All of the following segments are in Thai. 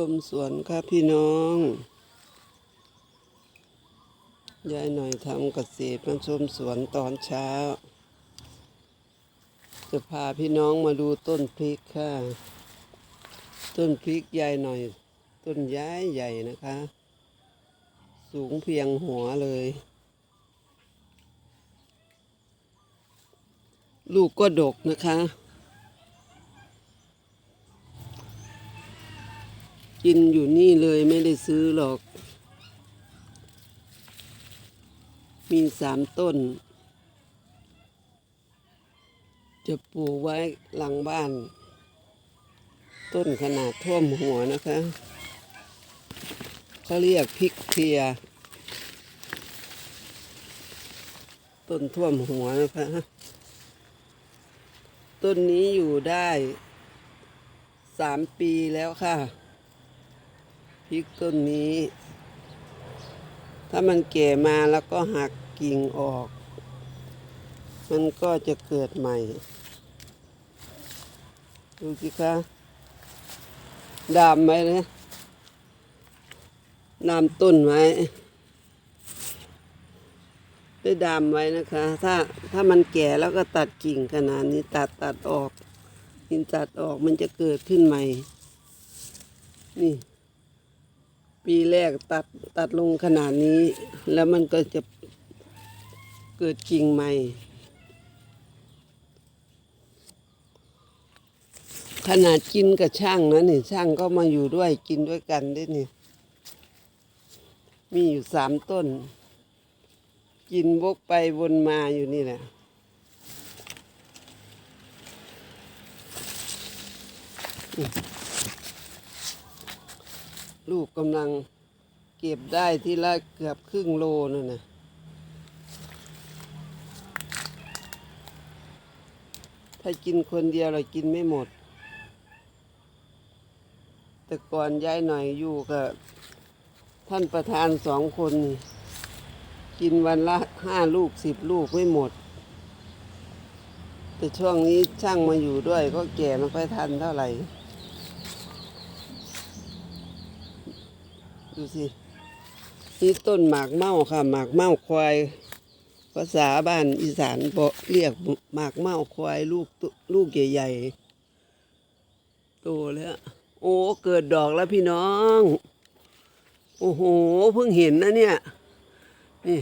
ส้มสวนครับพี่น้อง ยายหน่อยทำเกษตรมันชมสวนตอนเช้า จะพาพี่น้องมาดูต้นพริกค่ะ ต้นพริกยายหน่อย ต้นย้ายใหญ่นะคะ สูงเพียงหัวเลย ลูกก็ดกนะคะ กินอยู่นี่เลยไม่ได้ซื้อหรอก มีสามต้น จะปลูกไว้หลังบ้าน ต้นขนาดท่วมหัวนะคะเขาเรียกพริกเพีย ต้นท่วมหัวนะคะ ต้นนี้อยู่ได้สามปีแล้วค่ะ พริกต้นนี้ ถ้ามันแก่มาแล้วก็หักกิ่งออก มันก็จะเกิดใหม่ ดูสิคะดามไว้เลยดามต้นไว้ได้ดามไว้นะคะ ถ้าถ้ามันแก่แล้วก็ตัดกิ่งขนาดนี้ตัดตัดออกกิ่งตัดออกมันจะเกิดขึ้นใหม่ นี่ ปีแรกตัดตัดลงขนาดนี้ แล้วมันก็จะเกิดกิ่งใหม่ ขนาดกินกับช่างนะนี่ช่างก็มาอยู่ด้วยกินด้วยกันด้วยนี่ มีอยู่สามต้น กินวกไปวนมาอยู่นี่แหละ ลูกกำลังเก็บได้ที่ละเกือบครึ่งโลนั่นนะถ้ากินคนเดียวเรากินไม่หมด แต่ก่อนย้ายหน่อยอยู่กับท่านประธานสองคน กินวันละห้าลูกสิบลูกไม่หมด แต่ช่วงนี้ช่างมาอยู่ด้วยก็แก่ไม่ค่อยทันเท่าไหร่ ดูสินี่ต้นหมากเมาค่ะ หมากเมาควาย ภาษาบ้านอีสานบอกเรียกหมากเมาควายลูกตุลูกใหญ่ๆโตแล้ว โอ้เกิดดอกแล้วพี่น้อง โอ้โหเพิ่งเห็นนะเนี่ย นี่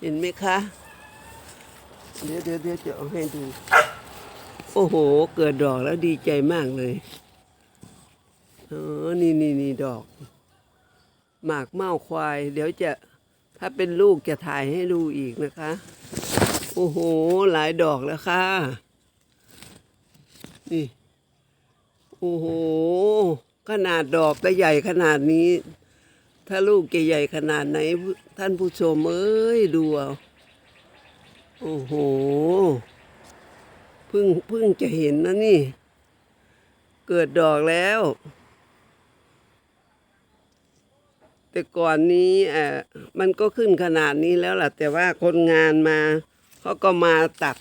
เห็นไหมคะ เดี๋ยวเดี๋ยวเดี๋ยวจะเอาให้ดู โอ้โห เกิดดอกแล้วดีใจมากเลยเออนี่นี่นี่ดอก หมากเม่าควาย เดี๋ยวจะถ้าเป็นลูกจะถ่ายให้ดูอีกนะคะ โอ้โห หลายดอกแล้วค่ะ นี่ โอ้โห ขนาดดอกก็ใหญ่ขนาดนี้ ถ้าลูกจะใหญ่ขนาดไหน ท่านผู้ชมเอ้ยดูเอาโอ้โห เพิ่งเพิ่งจะเห็นนะนี่ เกิดดอกแล้ว แต่ก่อนนี้เอ่อมันก็ขึ้นขนาดนี้แล้วล่ะ แต่ว่าคนงานมาเขาก็มาตัด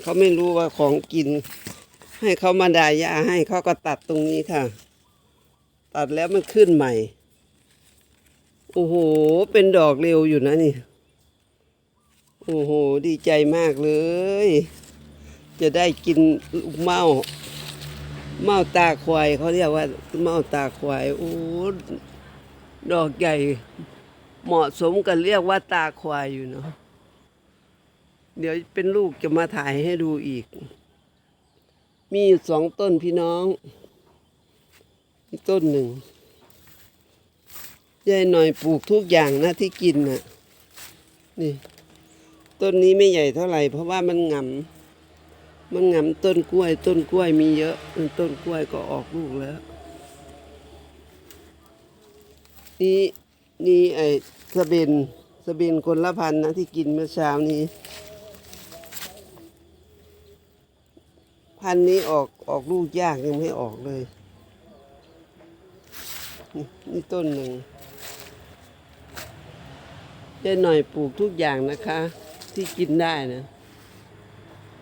เขาไม่รู้ว่าของกิน ให้เขามาดายาให้เขาก็ตัดตรงนี้ค่ะ ตัดแล้วมันขึ้นใหม่ โอ้โห เป็นดอกเร็วอยู่นะนี่ โอ้โห ดีใจมากเลย จะได้กินลูกเมาเมาตาควายเขาเรียกว่าเมาตาควาย โอ้ ดอกใหญ่ เหมาะสมกันเรียกว่าตาควายอยู่เนาะเดี๋ยวเป็นลูกจะมาถ่ายให้ดูอีก มีอยู่สองต้นพี่น้องอีกต้นหนึ่งยายหน่อยปลูกทุกอย่างนะที่กินน่ะ นี่ ต้นนี้ไม่ใหญ่เท่าไหร่เพราะว่ามันหงำมันหงำต้นกล้วย ต้นกล้วยมีเยอะ ต้นกล้วยก็ออกลูกแล้ว นี่นี่ไอ้สเบนสเบนคนละพันนะที่กินเมื่อเช้านี้ พันนี้ออกออกลูกยากยังไม่ออกเลยนี่นี่ต้นหนึ่งยายหน่อยปลูกทุกอย่างนะคะ ที่กินได้นะ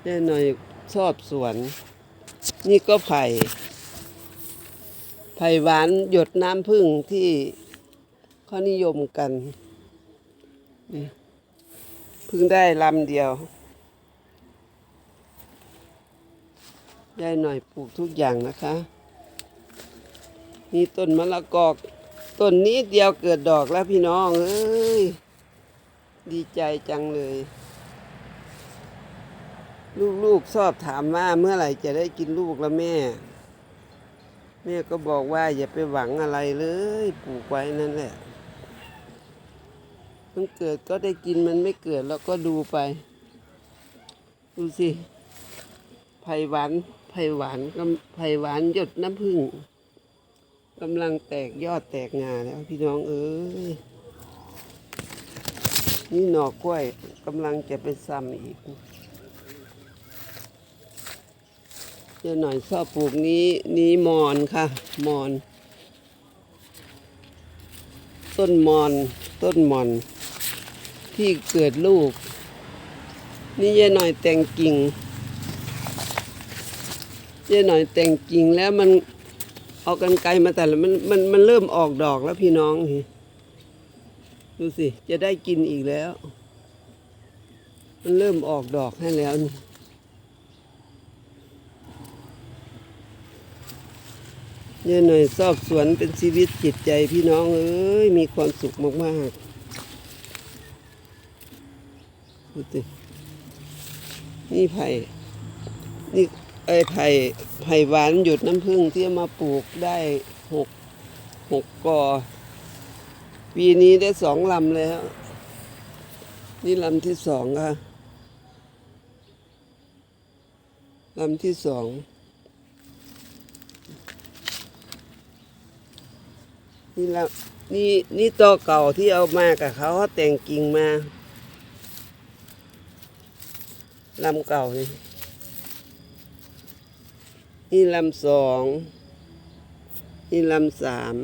ยายหน่อยชอบสวน นี่ก็ไผ่ไผ่หวานหยดน้ำผึ้งที่ เขานิยมกันเพิ่งได้ลำเดียวยายหน่อยปลูกทุกอย่างนะคะ นี่ต้นมะละกอกต้นนี้เดียวเกิดดอกแล้วพี่น้องเอ้ยดีใจจังเลย ลูกๆชอบถามว่าเมื่อไหร่จะได้กินลูกแล้วแม่ แม่ก็บอกว่าอย่าไปหวังอะไรเลย ปลูกไว้นั่นแหละ มันเกิดก็ได้กินมันไม่เกิดแล้วก็ดูไป ดูสิไผ่หวานไผ่หวานกำไผ่หวานหยดน้ำผึ้งกำลังแตกยอดแตกงาแล้วพี่น้องเอ้ยนี่หน่อกล้วยกำลังจะไปซ้ำอีกเจะหน่อยชอบปลูกนี้นี้มอนค่ะมอน ต้นมอน ต้นมอน ที่เกิดลูก นี่ยายหน่อยแต่งกิ่งยายหน่อยแต่งกิ่งแล้วมันเอากันไกลมาแต่ละมันมันมันเริ่มออกดอกแล้วพี่น้องดูสิ จะได้กินอีกแล้ว มันเริ่มออกดอกให้แล้วนี่ยายหน่อยชอบสวนเป็นชีวิตจิตใจพี่น้องเอ้ยมีความสุขมาก ๆ ดูสินี่ไผ่นี่ไอ้ไผ่ไผ่หวานหยุดน้ำผึ้งที่มาปลูกได้หกหกกอ ปีนี้ได้สองลำแล้ว นี่ลำที่สองค่ะลำที่สองนี่ลำนี่นี่ตอเก่าที่เอามากับเขาเขาแต่งกิ่งมา ลำเก่านี่นี่ลำสองนี่ลำสาม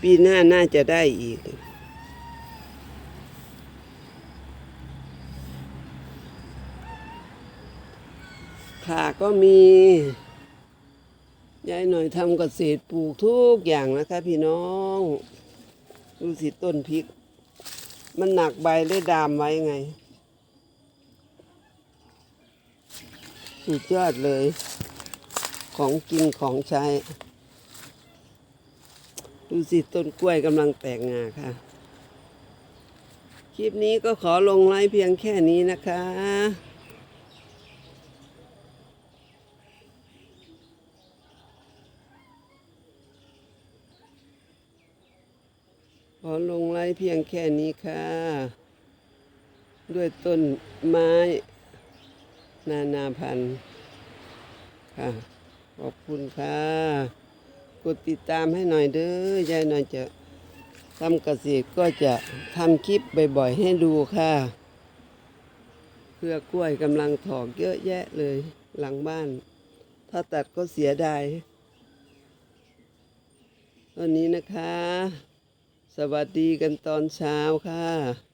ปีหน้าน่าจะได้อีกขาก็มียายหน่อยทำเกษตรปลูกทุกอย่างนะคะ พี่น้อง ดูสิต้นพริก มันหนักใบได้ดามไว้ไง สุดยอดเลย ของกินของใช้ ดูสิต้นกล้วยกำลังแตกงาค่ะ คลิปนี้ก็ขอลงไลฟ์เพียงแค่นี้นะคะขอลงไลฟ์เพียงแค่นี้ค่ะ ด้วยต้นไม้ นานาพันธ์ค่ะขอบคุณค่ะ กดติดตามให้หน่อยเด้อยายหน่อยจะทำเกษตรก็จะทำคลิปบ่อยๆให้ดูค่ะเพื่อกล้วยกำลังถอกเยอะแยะเลยหลังบ้าน ถ้าตัดก็เสียดายตอนนี้นะคะ สวัสดีกันตอนเช้าค่ะ